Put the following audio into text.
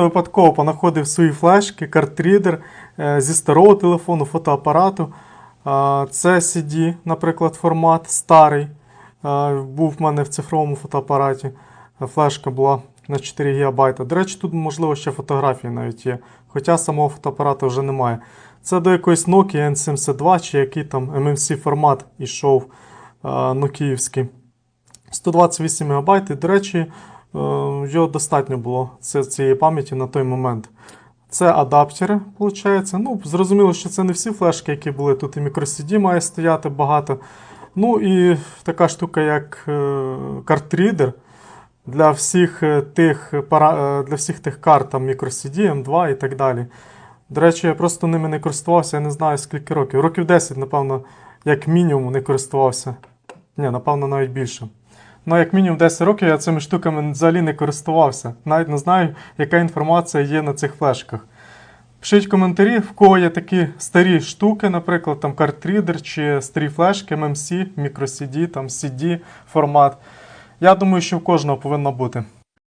чисто випадково понаходив свої флешки, картрідер е, зі старого телефону, фотоапарату. Це CD, наприклад, формат старий. Був в мене в цифровому фотоапараті. Флешка була на 4 ГБ. До речі, тут, можливо, ще фотографії навіть є. Хоча самого фотоапарату вже немає. Це до якоїсь Nokia N72 чи який там MMC формат ішов нокіївський. 128 МБ. До речі, його достатньо було цієї пам'яті на той момент. Це адаптери, виходить. Ну, зрозуміло, що це не всі флешки, які були. Тут і microCD має стояти багато. Ну і така штука, як е, картрідер для всіх е, тих, е, для всіх тих карт, там microCD, M2 і так далі. До речі, я просто ними не користувався, я не знаю скільки років. Років 10, напевно, як мінімум не користувався. Ні, напевно, навіть більше. Ну, як мінімум 10 років я цими штуками взагалі не користувався. Навіть не знаю, яка інформація є на цих флешках. Пишіть коментарі, в кого є такі старі штуки, наприклад, там картрідер чи старі флешки, MMC, microCD, там CD формат. Я думаю, що в кожного повинно бути.